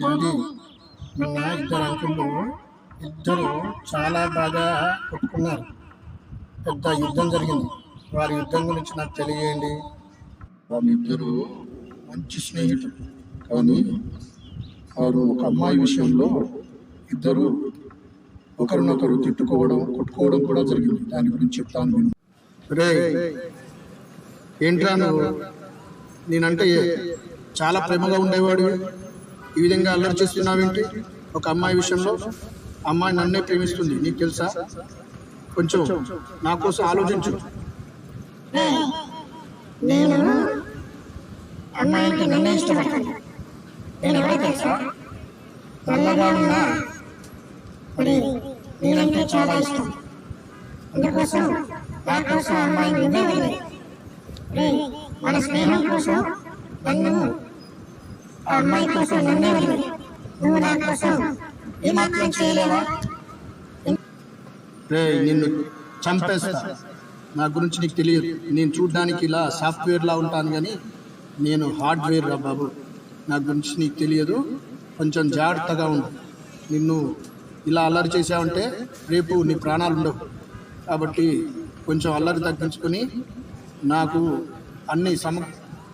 Daddy నిన్న ఇద్దరు అంకుళ్ళు ఇద్దరు చాలా బాగా కొట్టుకున్నారు. పెద్ద యుద్ధం జరిగింది. వారి యుద్ధం గురించి నాకు తెలియజేయండి వాళ్ళిద్దరూ మంచి స్నేహితులు. కానీ వారు ఒక అమ్మాయి విషయంలో ఇద్దరు ఒకరినొకరు తిట్టుకోవడం కొట్టుకోవడం కూడా జరిగింది. దాని గురించి చెప్తాను రే ఏంట్రా నువ్వు? నేనంటే చాలా ప్రేమగా ఉండేవాడు ఈ విధంగా అల్లరి చేస్తున్నావేంటి? ఒక అమ్మాయి విషయంలో అమ్మాయి నన్నే ప్రేమిస్తుంది నీకు తెలుసా? కొంచెం నా కోసం ఆలోచించు. నేను అమ్మాయి అంటే నన్నే ఇష్టపడతాను. నేను ఎవరో తెలుసా? నల్లగా ఉన్న మరి నేనంటే చాలా ఇష్టం. అందుకోసం నా కోసం అమ్మాయి నువ్వే వెళ్ళి మన స్నేహం కోసం నన్ను ఆ అమ్మాయి కోసం నన్నే వదిలి నువ్వు నా కోసం మాత్రం చేయలేవా రే నిన్ను చంపేస్తా. నా గురించి నీకు తెలియదు. నేను చూడడానికి ఇలా సాఫ్ట్వేర్లా ఉంటాను కానీ నేను హార్డ్వేర్ రా బాబు. నా గురించి నీకు తెలియదు. కొంచెం జాగ్రత్తగా ఉండు. నిన్ను ఇలా అల్లరి చేసావంటే రేపు నీ ప్రాణాలు ఉండవు. కాబట్టి కొంచెం అల్లరి తగ్గించుకొని నాకు అన్ని సమ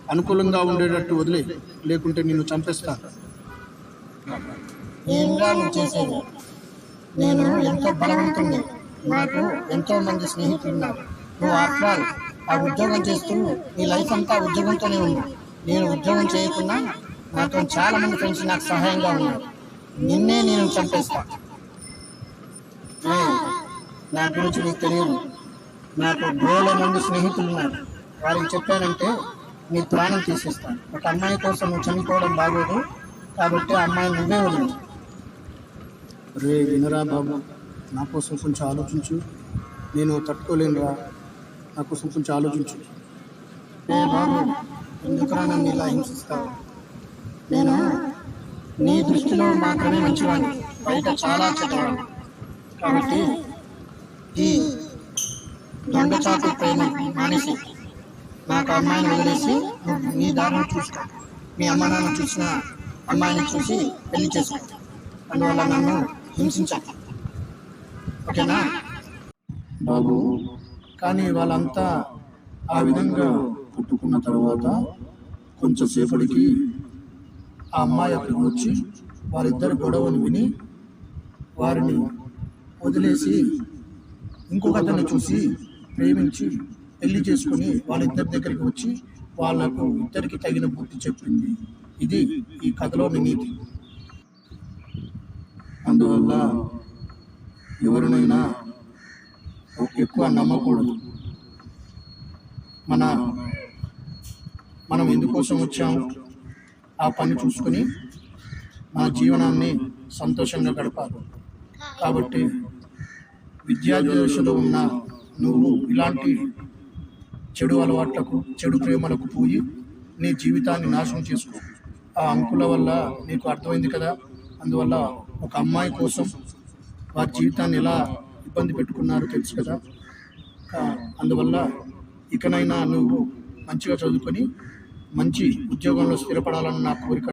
అనుకూలంగా ఉండేటట్టు వదిలే లేకుంటే నిన్ను చంపేస్తాను ఏంగా నువ్వు చేసేది? నేను ఎంతో బలవంతుణ్ణి నాకు ఎంతో మంది స్నేహితులున్నారు. నువ్వు ఆఫ్టర్ ఆల్ ఆ ఉద్యోగం చేస్తూ నీ లైఫ్ అంతా ఉద్యోగంతోనే ఉంది. నేను ఉద్యోగం చేయకుండా నాతో చాలా మంది ఫ్రెండ్స్ నాకు సహాయంగా ఉన్నారు. నిన్నే నేను చంపేస్తా. నా గురించి నీకు తెలియదు. నాకు గోల మంది స్నేహితులు ఉన్నారు వారికి చెప్పానంటే నీ ప్రాణం తీసేస్తాను. ఒక అమ్మాయి కోసం నువ్వు చనిపోవడం బాగోదు. కాబట్టి ఆ అమ్మాయిని నువ్వే వదిలి రే వినరా బాబు నా కోసం కొంచెం ఆలోచించు. నేను తట్టుకోలేనురా. నా కోసం కొంచెం ఆలోచించు. ఏ బాబు ఎందుకురా నన్ను ఇలా హింసిస్తావు? నేను నీ దృష్టిలో మాత్రమే మంచివాడిని బయట చాలా చెడ్డవాడిని కాబట్టి ఈ దొంగచాటు ప్రేమ మానేసి నాకు అమ్మాయిని వదిలేసి నీ దారిని చూసుకో. మీ అమ్మ నాన్న చూసిన అమ్మాయిని చూసి పెళ్ళి చేసుకో. అందువల్ల నన్ను హింసించాలి ఓకేనా? బాబు కానీ వాళ్ళంతా ఆ విధంగా పుట్టుకున్న తర్వాత కొంచెంసేపటికి ఆ అమ్మాయి అక్కడికి వచ్చి వారిద్దరు గొడవను విని వారిని వదిలేసి ఇంకొక అతన్ని చూసి ప్రేమించి పెళ్ళి చేసుకుని వాళ్ళిద్దరి దగ్గరికి వచ్చి వాళ్ళకు ఇద్దరికి తగిన బుద్ధి చెప్పింది. ఇది ఈ కథలోని నీతి. అందువల్ల ఎవరినైనా ఎక్కువ నమ్మకూడదు. మన మనం ఎందుకోసం వచ్చాము ఆ పని చూసుకొని మన జీవనాన్ని సంతోషంగా గడపాలి. కాబట్టి విద్యార్థి దశలో ఉన్న నువ్వు ఇలాంటి చెడు అలవాట్లకు చెడు ప్రేమలకు పోయి నీ జీవితాన్ని నాశనం చేసుకో. ఆ అంకుల వల్ల నీకు అర్థమైంది కదా? అందువల్ల ఒక అమ్మాయి కోసం వారి జీవితాన్ని ఎలా ఇబ్బంది పెట్టుకున్నారో తెలుసు కదా? అందువల్ల ఇకనైనా నువ్వు మంచిగా చదువుకొని మంచి ఉద్యోగంలో స్థిరపడాలని నా కోరిక